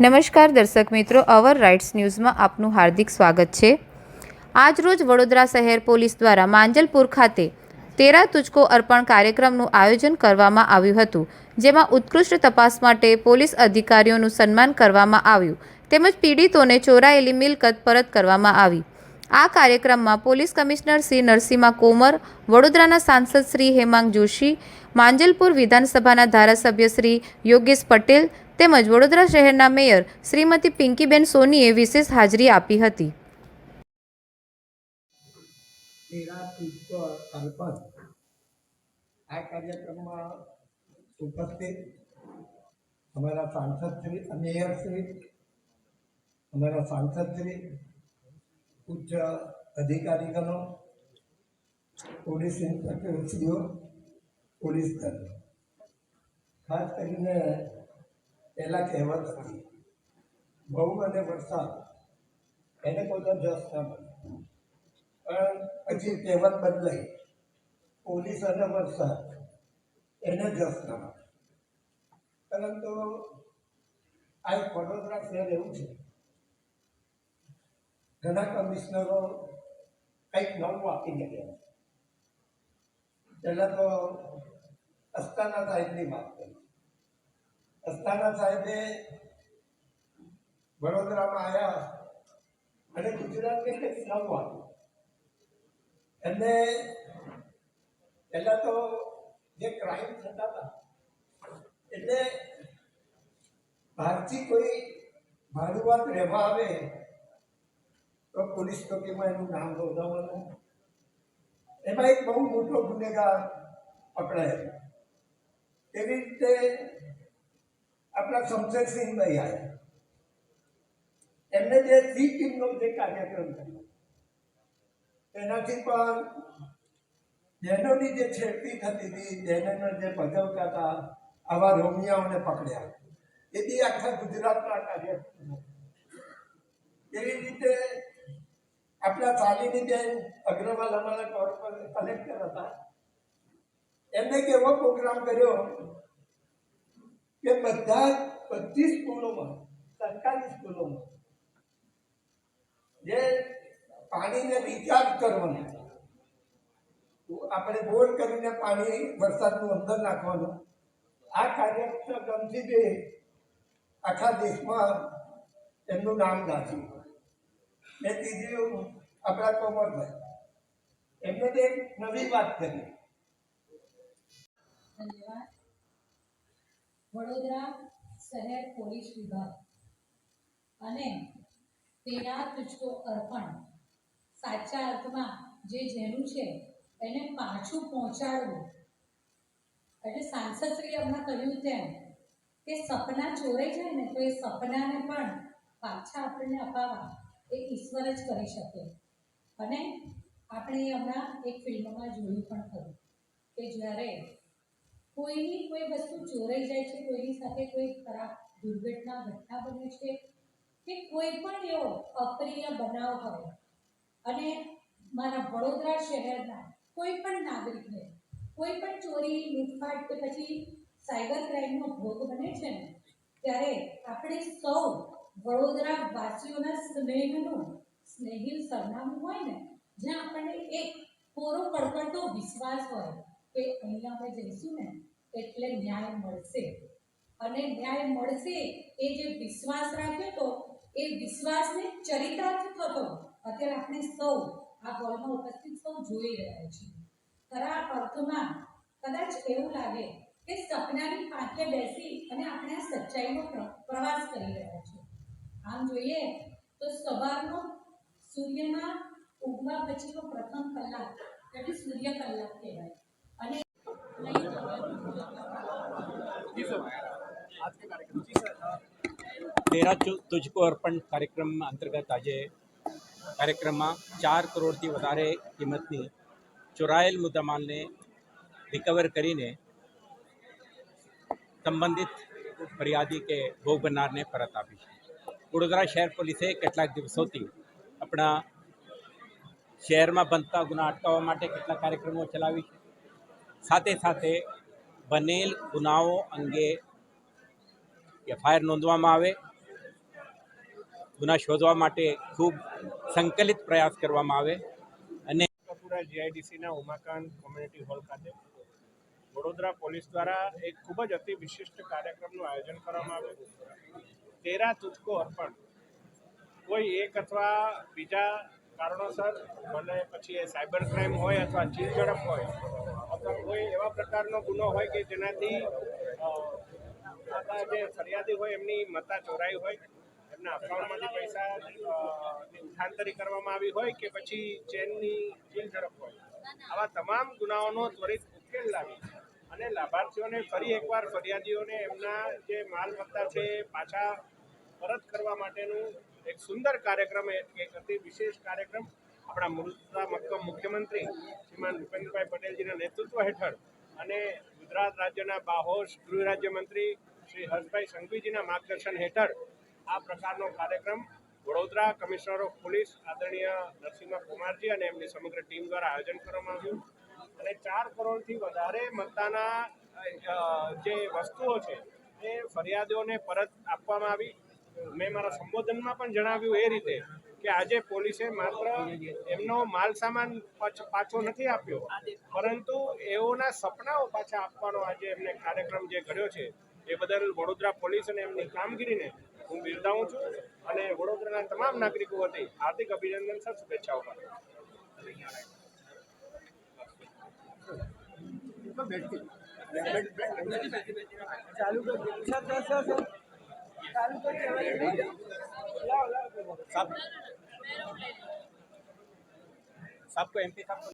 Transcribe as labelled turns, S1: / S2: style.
S1: નમસ્કાર દર્શક મિત્રો, અવર રાઇટ્સ ન્યૂઝમાં આપનું હાર્દિક સ્વાગત છે. આજરોજ વડોદરા શહેર પોલીસ દ્વારા માંજલપુર ખાતે તેરા તુચકો અર્પણ કાર્યક્રમનું આયોજન કરવામાં આવ્યું હતું, જેમાં ઉત્કૃષ્ટ તપાસ માટે પોલીસ અધિકારીઓનું સન્માન કરવામાં આવ્યું, તેમજ પીડિતોને ચોરાયેલી મિલકત પરત કરવામાં આવી. આ કાર્યક્રમમાં પોલીસ કમિશનર શ્રી નરસિંહા કોમર, વડોદરાના સાંસદ શ્રી હેમાંગ જોશી, માંજલપુર વિધાનસભાના ધારાસભ્ય શ્રી યોગેશ પટેલ તેમજ વડોદરા શહેરના મેયર શ્રીમતી પિંકીબેન સોનીએ વિશેષ હાજરી આપી હતી.
S2: આ કાર્યક્રમમાં ઉપસ્થિત અમારા સાંસદશ્રી મેયરશ્રી અમારા સાંસદશ્રી ઉચ્ચ અધિકારીગણો, પોલીસ ઇન્સ્પેક્ટરશ્રીઓ, પોલીસ દળ. ખાસ કરીને પહેલાં કહેવત હતી, બહુ અને વરસાદ, એને કોઈ જસ ન બને પણ પછી કહેવત બદલાઈ, પોલીસ અને વરસાદ, એને જસ ન મળે. પરંતુ આ એક વડોદરા શહેર એવું છે. ઘણા કમિશનરો કંઈક નવું આપીને ગયા પહેલાં તો અસ્તાના સાહેબની વાત કરી. અસ્તાના સાહેબે વડોદરામાં આવ્યા અને ગુજરાતને નવું એમને પહેલા તો જે ક્રાઇમ થતા હતા, એટલે બહારથી કોઈ ભાડુઆત રહેવા આવે, તો પોલીસ ચોકીમાં એનું નામ નોંધાવવાનું. એમાં એક બહુ મોટો ગુનેગાર પકડાયેલો. એવી રીતે આપણા શમશેરસિંહભાઈ આવ્યા એમને જે સી ટીમનો જે કાર્યક્રમ કર્યો. એનાથી પણ બહેનોની જે છેડતી થતી હતી, બહેનોને જે ભજવતા હતા આવા રોમિયાઓને પકડ્યા. એ બી આખા ગુજરાતના કાર્યક્રમ. એવી રીતે આપણા શાલિની બેન અગ્રવાલ અમારા કલેક્ટર હતા. એમને કેવો પ્રોગ્રામ કર્યો કે બધા જ બધી સ્કૂલોમાં સરકારી સ્કૂલોમાં જે પાણીને રિચાર્જ કરવાનું. આપણે બોર કરીને પાણી વરસાદનું અંદર નાખવાનું. આ કાર્યક્રમથી બી આખા દેશમાં એમનું નામ ગાજ્યું. મેં કીધું, આપણા કોમરભાઈ એમને તે નવી વાત કરી.
S3: ધન્યવાદ. વડોદરા શહેર પોલીસ વિભાગ. અને તેના તુચકો અર્પણ. સાચા અર્થમાં જે જેનું છે, એને પાછું પહોંચાડવું. એટલે સાંસદશ્રીએ હમણાં કહ્યું તેમ, કે સપના ચોરે જાય ને તો એ સપનાને પણ પાછા આપણને અપાવવા એ ઈશ્વર જ કરી શકે. અને આપણે હમણાં એક ફિલ્મમાં જોયું પણ ખરું, કે જ્યારે કોઈની કોઈ વસ્તુ ચોરાઈ જાય છે, કોઈની સાથે કોઈ ખરાબ દુર્ઘટના ઘટના બને છે, કે કોઈ પણ એવો અપ્રિય બનાવ હોય, અને મારા વડોદરા શહેરના કોઈ પણ નાગરિકને કોઈ પણ ચોરી, લૂંટફાટ કે પછી સાયબર ક્રાઇમનો ભોગ બને છે ને, ત્યારે આપણે સૌ વડોદરા વાસીઓના સ્નેહનું સ્નેહિલ સરનામું હોય ને, જ્યાં આપણને એક કોરો કડકડતો વિશ્વાસ હોય કે અહીંયા આપણે જઈશું ને, એટલે ન્યાય મળશે. અને ન્યાય મળશે એ જે વિશ્વાસ રાખ્યો તો, એ વિશ્વાસને ચરિતાર્થ થતો. અત્યારે આપણે સૌ આ હોલમાં ઉપસ્થિત સૌ જોઈ રહ્યા છીએ. ખરા અર્થમાં કદાચ એવું લાગે કે સપનાની પાંખે બેસી અને આપણે આ સચ્ચાઈનો પ્ર- પ્રવાસ કરી રહ્યા છીએ. આમ જોઈએ તો સવારનો સૂર્યના ઉગવા પછીનો પ્રથમ કલાક, એટલે સૂર્ય કલાક કહેવાય.
S4: તેરા તુજકો અર્પણ કાર્યક્રમ અંતર્ગત આજે કાર્યક્રમમાં ચાર કરોડથી વધારે કિંમતની ચોરાયેલ મુદ્દામાલને રિકવર કરીને સંબંધિત ફરિયાદી કે ભોગ બનનારને પરત આપી છે વડોદરા શહેર પોલીસે કેટલાક દિવસોથી આપણા શહેરમાં બનતા ગુના અટકાવવા માટે કેટલાક કાર્યક્રમો ચલાવી છે સાથે સાથે બનેલ ગુનાઓ અંગે એફઆઈઆર નોંધવામાં આવે. ગુના શોધવા માટે ખૂબ સંકલિત પ્રયાસ કરવામાં આવે. અને
S5: કપુરા જીઆઈડીસીના ઉમાકાંત કોમ્યુનિટી હોલ ખાતે વડોદરા પોલીસ દ્વારા એક ખૂબ જ અતિ વિશિષ્ટ કાર્યક્રમનું આયોજન કરવામાં આવ્યું તેરા તુચકો અર્પણ. કોઈ એક અથવા બીજા કારણોસર ભલે પછી એ સાયબર ક્રાઇમ હોય અથવા ચીજ ઝડપ હોય કોઈ એવા પ્રકારનો ગુનો હોય કે જેનાથી આપણા જે ફરિયાદી હોય એમની મત્તા ચોરાઈ હોય એમના અકાઉન્ટમાંથી પૈસા અ, કરવામાં આવી હોય કે પછી ચેનની ચીલ ઝડપ હોય. આવા તમામ ગુનાઓનો ત્વરિત ઉકેલ લાવી અને લાભાર્થીઓને ફરી એકવાર ફરિયાદીઓને એમના જે માલ મત્તા છે પાછા પરત કરવા માટેનું એક સુંદર કાર્યક્રમ એક અતિ વિશેષ કાર્યક્રમ આપણા મુદ્રા મક્કમ મુખ્યમંત્રી શ્રીમાન ભૂપેન્દ્રભાઈ પટેલજીના નેતૃત્વ હેઠળ અને ગુજરાત રાજ્યના બાહોશ ગૃહ રાજ્યમંત્રી શ્રી હર્ષભાઈ સંઘવીજીના માર્ગદર્શન હેઠળ આ પ્રકારનો કાર્યક્રમ વડોદરા કમિશનર ઓફ પોલીસ આદરણીય નરસિંહ કુમારજી અને એમની સમગ્ર ટીમ દ્વારા આયોજન કરવામાં આવ્યું. અને ચાર કરોડથી વધારે મતદાના જે વસ્તુઓ છે એ ફરિયાદીઓને પરત આપવામાં આવી. મેં મારા સંબોધનમાં પણ જણાવ્યું એ રીતે કે આજે પોલીસે માત્ર એમનો માલ સામાન પાછ- નથી આપ્યો, પરંતુ એઓના સપનાઓ પાછા આપવાનો આજે એમને કાર્યક્રમ જે ઘડ્યો છે, એ બદલ વડોદરા પોલીસ અને એમની કામગીરીને હું બિરદાવું છું અને વડોદરાના તમામ નાગરિકો વતી હાર્દિક અભિનંદન સર, શુભેચ્છાઓ પાઠવું
S4: सबको एमपी साहब को